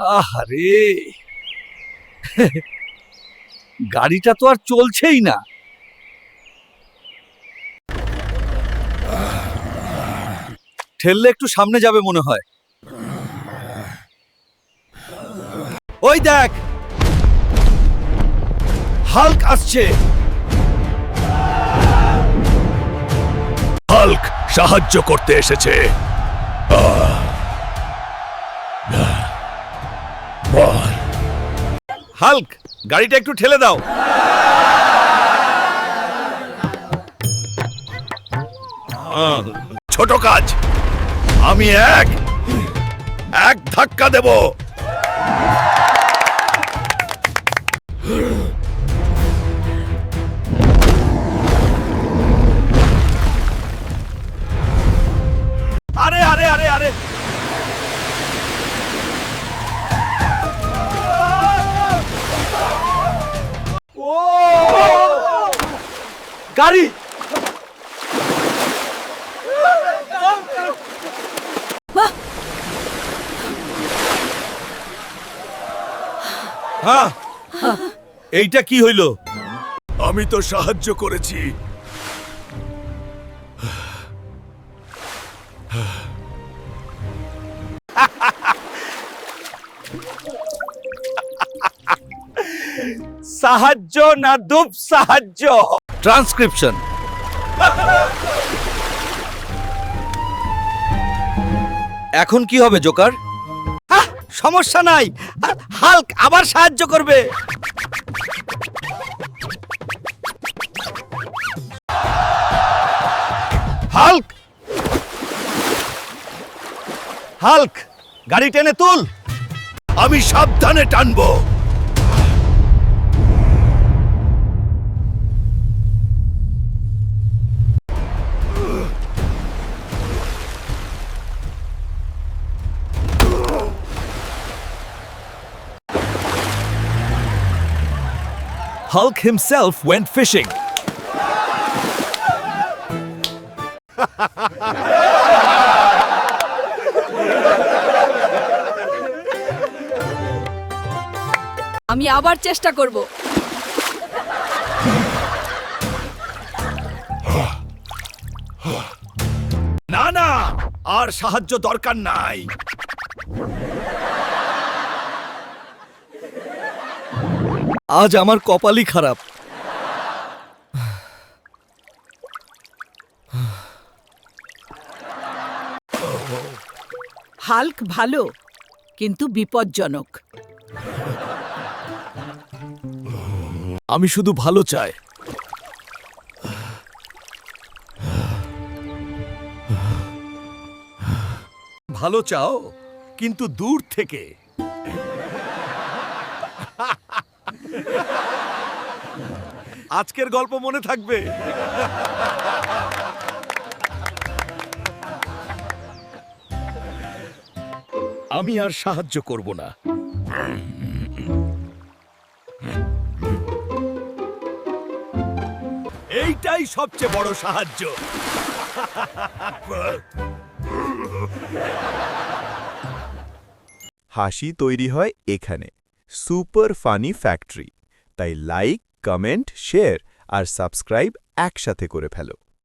আহারে। গাড়িটা তো আর চলছেই না। ঠেললে একটু সামনে যাবে মনে হয়। ওই দেখ। হাল্ক আসছে। হাল্ক সাহায্য করতে এসেছে। বল হাল্ক গাড়িটা একটু ঠেলে দাও। ছোট কাজ। আমি এক এক ধাক্কা দেব। গাড়ি। হ্যাঁ। এইটা কি হইল? আমি তো সাহায্য করেছি। সাহায্য না দুপ সাহায্য? ট্রান্সক্রিপশন এখন কি হবে জোকার সমস্যা নাই। হাল্ক আবার সাহায্য করবে। হাল্ক হাল্ক গাড়ি টেনে তুল। আমি সাবধানে টানবো। Hulk himself went fishing. আমি আবার চেষ্টা করব না না আর সাহায্য দরকার নাই আজ আমার কপালই খারাপ। হাল্ক ভালো কিন্তু বিপজ্জনক। আমি শুধু ভালো চাই। ভালো চাও কিন্তু দূর থেকে। আজকের গল্প মনে থাকবে। আমি আর সাহায্য করব না। এইটাই সবচেয়ে বড় সাহায্য। হাসি তৈরি হয় এখানে। Super funny factory. তাই লাইক কমেন্ট শেয়ার আর সাবস্ক্রাইব একসাথে করে ফেলো।